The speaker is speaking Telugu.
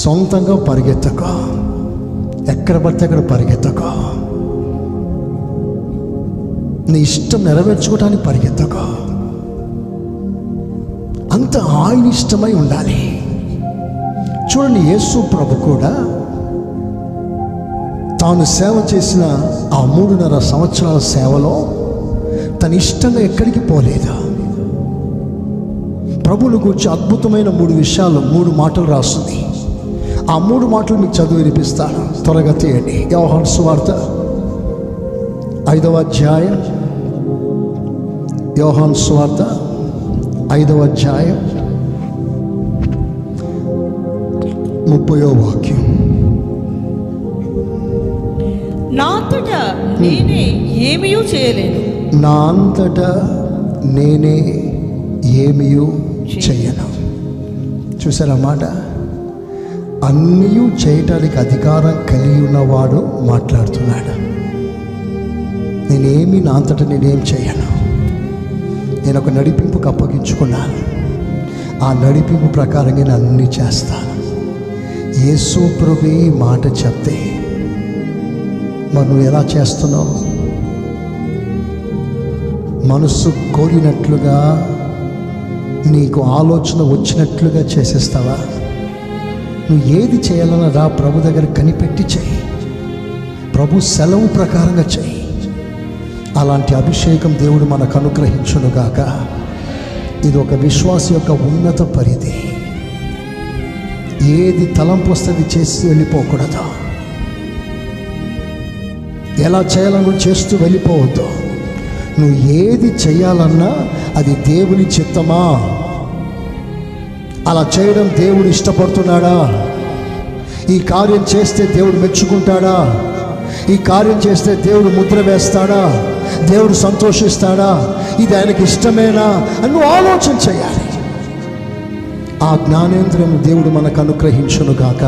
సొంతంగా పరిగెత్తక. ఎక్కడ పడితే అక్కడ పరిగెత్తక. నీ ఇష్టం నెరవేర్చుకోవడానికి పరిగెత్తక. అంత ఆయన ఇష్టమై ఉండాలి. చూడండి యేసు ప్రభు కూడా తాను సేవ చేసిన ఆ మూడున్నర సంవత్సరాల సేవలో తన ఇష్టంగా ఎక్కడికి పోలేదు? ప్రభువుని గురించి అద్భుతమైన మూడు విషయాలు మూడు మాటలు రాస్తుంది. ఆ మూడు మాటలు మీకు చదువు వినిపిస్తాను. త్వరగా తీయండి. వ్యవహార సువార్త ఐదవ అధ్యాయం. యోహాన్ సువార్త ఐదవ అధ్యాయం. ముప్పయో వాక్యం. నాంతట నేనే ఏమీ చేయలేను. నా అంతట నేనే ఏమియూ చెయ్యను చూసారా మాట? అన్నీ చేయటానికి అధికారం కలిగి ఉన్నవాడు మాట్లాడుతున్నాడు. నేనేమి నా అంతట నేనేం చేయను. నేను ఒక నడిపింపుకు అప్పగించుకున్నాను. ఆ నడిపింపు ప్రకారంగా నేను అన్నీ చేస్తాను. యేసు ప్రభు మాట చెప్తే మరి నువ్వు ఎలా చేస్తున్నావు? మనస్సు కోరినట్లుగా నీకు ఆలోచన వచ్చినట్లుగా చేసేస్తావా? నువ్వు ఏది చేయాలన్నా రా ప్రభు దగ్గర కనిపెట్టి చేయి ప్రభు సెలవు ప్రకారంగా చేయి అలాంటి అభిషేకం దేవుడు మనకు అనుగ్రహించునుగాక. ఇది ఒక విశ్వాస యొక్క ఉన్నత పరిధి. ఏది తలంపు వస్తుంది చేసి వెళ్ళిపోకూడదు. ఎలా చేయాలని చేస్తూ వెళ్ళిపోవద్దు. నువ్వు ఏది చేయాలన్నా అది దేవుని చిత్తమా? అలా చేయడం దేవుడు ఇష్టపడుతున్నాడా? ఈ కార్యం చేస్తే దేవుడు మెచ్చుకుంటాడా? ఈ కార్యం చేస్తే దేవుడు ముద్ర వేస్తాడా? దేవుడు సంతోషిస్తాడా? ఇది ఆయనకి ఇష్టమేనా? అని నువ్వు ఆలోచన చేయాలి. ఆ జ్ఞానేంద్రియం దేవుడు మనకు అనుగ్రహించును గాక